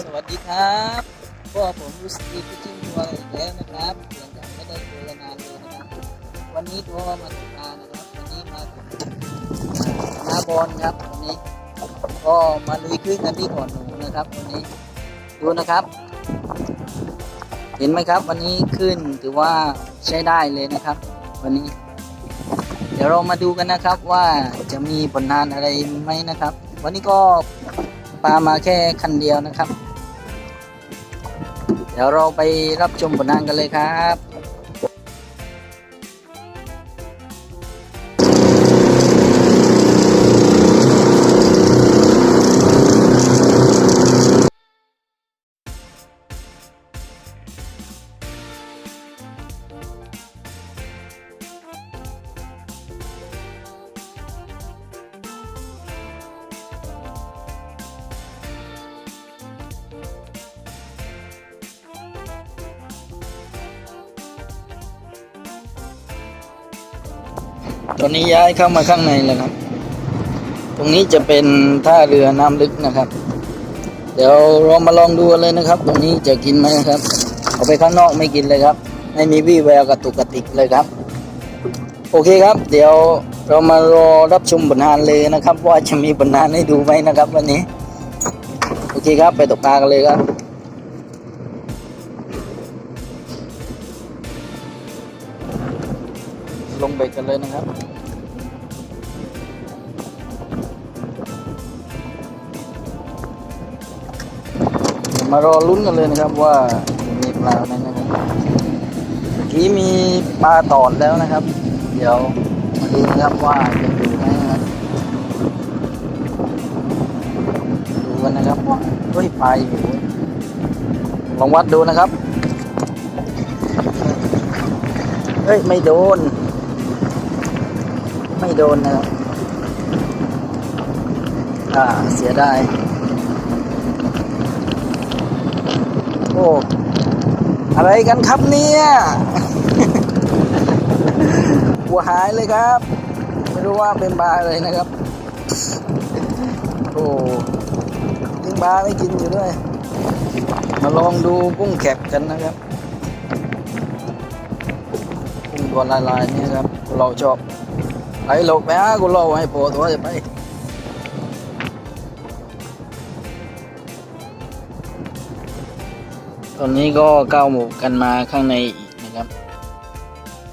สวัสดีครับก็ผมรู้สึกดีพิจิงทัวร์อีกแล้วนะครับหลังจากไม่ได้เจอกันานเลยนะครับ วันนี้ทัวร์มาตกปลานนะครับ วันนี้มาถึงนาบอลครับวันนี้ ก็มาลุยขึ้นกันที่ก่อนหนูนะครับ วันนี้ ดูนะครับ เห็นไหมครับ วันนี้ขึ้นถือว่าใช้ได้เลยนะครับ วันนี้ เดี๋ยวเรามาดูกันนะครับว่าจะมีผลงานอะไรไหมนะครับ วันนี้ก็ ปลามาแค่คันเดียวนะครับ เดี๋ยวเราไปรับชมผลงานกันเลยครับ ตอนนี้ย้ายเข้ามาข้างในแล้วครับ ตรงนี้จะเป็นท่าเรือน้ำลึกนะครับ เดี๋ยวเรามาลองดูเลยนะครับ ตรงนี้จะกินไหมครับ เอาไปข้างนอกไม่กินเลยครับ ไม่มีวี่แววกระตุกกระติกเลยครับ โอเคครับ เดี๋ยวเรามารอรับชมผลงานเลยนะครับ ว่าจะมีผลงานให้ดูไหมนะครับ วันนี้ โอเคครับไปตกปลากันเลยครับ ลงเบ็ดกันเลยนะครับ มารอลุ้นกันเลยนะครับว่ามีปลาไหมนะครับเมื่อกี้มีปลาตอดแล้วนะครับ เดี๋ยวมาดูนะครับว่าจะอยู่ไหมนะครับดูกันนะครับว่าเฮ้ยปลาอยู่ลองวัดดูนะครับเฮ้ย ไม่โดน ไม่โดนนะครับอ่าเสียได้โอ้อะไรกันครับเนี่ยหัวหายเลยครับ ไม่รู้ว่าเป็นบาอะไรนะครับ โอ้ยิงบาไม่กินอยู่ด้วย มาลองดูกุ้งแคบกันนะครับกุ้งตัวลายๆนี่ครับ เราชอบ ไปหลบไปฮะกูรอให้โผล่ตัวจะไปตอนนี้ก็ก้าวหมู่กันมาข้างในอีกนะครับ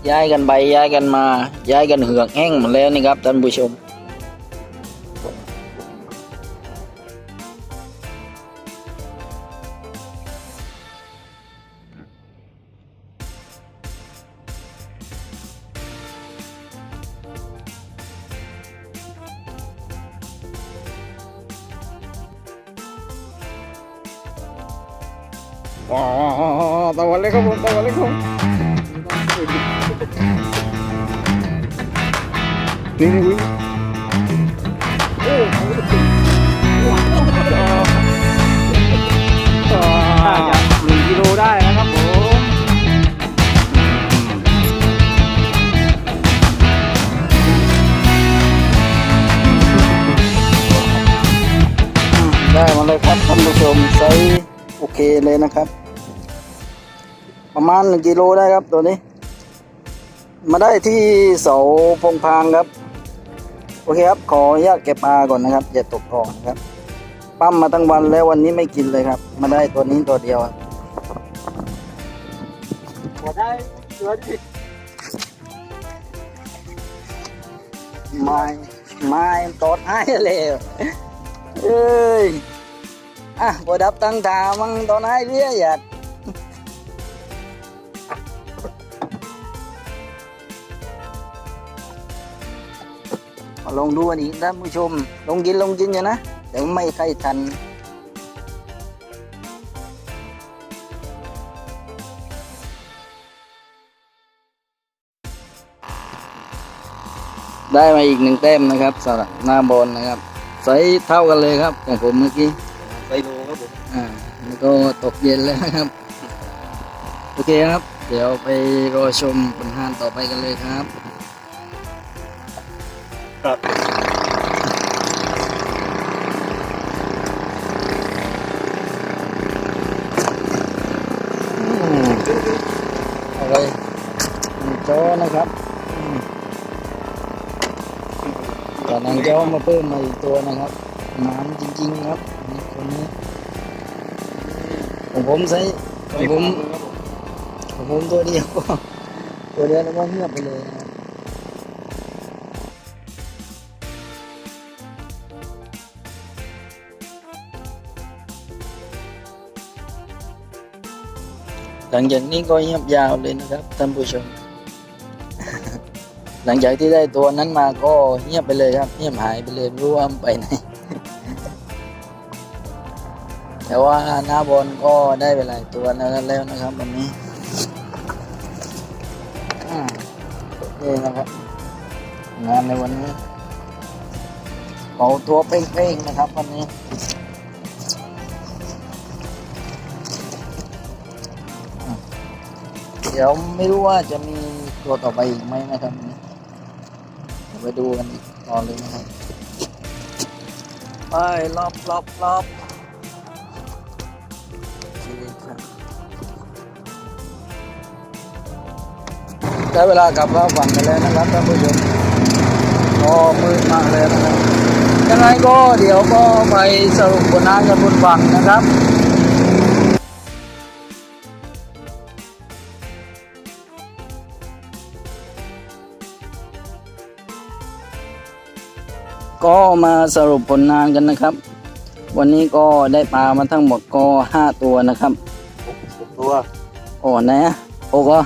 ย้ายกันไปย้ายกันมา ย้ายกันเหือกแห้งหมดแล้วนี่ครับท่านผู้ชม อ๋อตะวันเล็กครับผมตะวันเล็กครับนี่นี่โอ้โหน่าจะหนึ่งกิโลได้นะครับผมได้มาเลยครับท่านผู้ชมไซส์โอเคเลยนะครับ ประมาณหนึ่งกิโลได้ครับตัวนี้ มาได้ที่เสาพงพางครับ โอเคครับ ขออนุญาตเก็บปลาก่อนนะครับอย่าตกคลองครับ ปั้มมาทั้งวันแล้ววันนี้ไม่กินเลยครับ มาได้ตัวนี้ตัวเดียวครับพอได้เยอะดิไม่ไม่ตอดให้เลยเอ้ยอะบดับตั้งตามังตอนให้เรียหยัด มาลองดูอันนี้ท่านผู้ชม ลงกินลงกินอยู่นะเดี๋ยวไม่ใครทันได้มาอีกหนึ่งแต้มนะครับสำหรับหน้าบอลนะครับไซส์เท่ากันเลยครับของผมเมื่อกี้ไปดูครับผมอ่าแล้วก็ตกเย็นแล้วนะครับ โอเคครับ เดี๋ยวไปรอชมผลงานต่อไปกันเลยครับ ครับอะไรจ้อนะครับแต่นางจ้อมาเพิ่มมาอีกตัวนะครับหมานจริง ๆ ครับนี่คนนี้ของผมใช้ของผมของผมตัวเดียวตัวเดียวแล้วก็เงียบไปเลยนะครับ หลังจากนี้ก็เงียบยาวเลยนะครับท่านผู้ชม หลังจากที่ได้ตัวนั้นมาก็เงียบไปเลยครับ เงียบหายไปเลยไม่รู้ว่าไปไหน แต่ว่าหน้าบอลก็ได้ไปหลายตัวแล้วแล้วนะครับวันนี้อ่านี่นะครับ งานในวันนี้เอาตัวเป้งๆนะครับวันนี้ ดี๋ยวไม่รู้ว่าจะมีตัวต่อไปอีกไหมนะครับเดี๋ยวไปดูกันอีกตอนเลยนะครับ ไปรอบรอบรอบโอเคครับได้เวลากลับเข้าฝั่งกันแล้วนะครับท่านผู้ชมก็มืดมากเลยนะครับยังไงก็เดี๋ยวก็ไปสรุปผลงานกันบนฝั่งนะครับ ก็มาสรุปผลงานกันนะครับ วันนี้ก็ได้ปลามาทั้งหมดก็ห้าตัวนะครับตัวโอ้ไหนอะโอ้ก็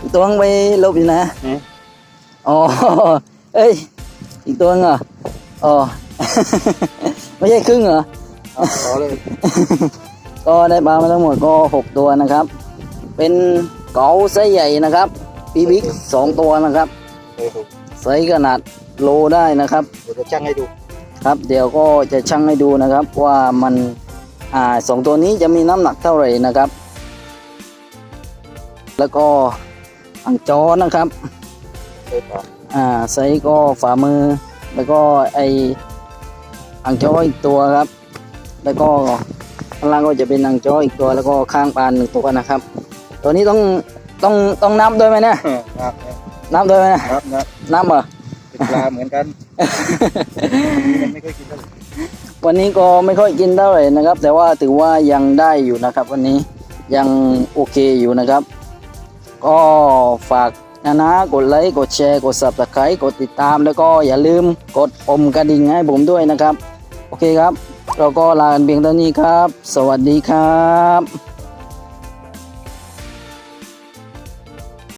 อีกตัวนึงไปลบอยู่นะนี่อ๋อเอ้ยอีกตัวนึงเหรออ๋อไม่ใช่ครึ่งเหรอเอาต่อเลยก็ได้ปลามาทั้งหมดก็หกตัวนะครับ เป็นเก๋าไซส์ใหญ่นะครับปีบิ๊กสองตัวนะครับเออไซส์ขนาด โลได้นะครับ เดี๋ยวจะชั่งให้ดู ครับ เดี๋ยวก็จะชั่งให้ดูนะครับว่ามันอ่าสองตัวนี้จะมีน้ำหนักเท่าไหร่นะครับ แล้วก็อังจอนะครับเออต่ออ่าไซส์ก็ฝ่ามือ แล้วก็ไออังจออีกตัวครับ แล้วก็ข้างล่างก็จะเป็นอังจออีกตัวแล้วก็ข้างปานหนึ่งตัวนะครับ ตัวนี้ต้องต้องต้องนับด้วยไหมเนี่ยครับนับด้วยไหมเนี่ยครับนะนับเหรอ เป็นปลาเหมือนกันมันไม่ค่อยกินเท่าไหร่วันนี้ก็ไม่ค่อยกินเท่าไหร่นะครับ แต่ว่าถือว่ายังได้อยู่นะครับ วันนี้ยังโอเคอยู่นะครับ ก็ฝากนะนะกดไลค์กดแชร์กด subscribe กดติดตามแล้วก็อย่าลืมกดปุ่มกระดิ่งให้ผมด้วยนะครับ โอเคครับ เราก็ลากันเพียงเท่านี้ครับ สวัสดีครับ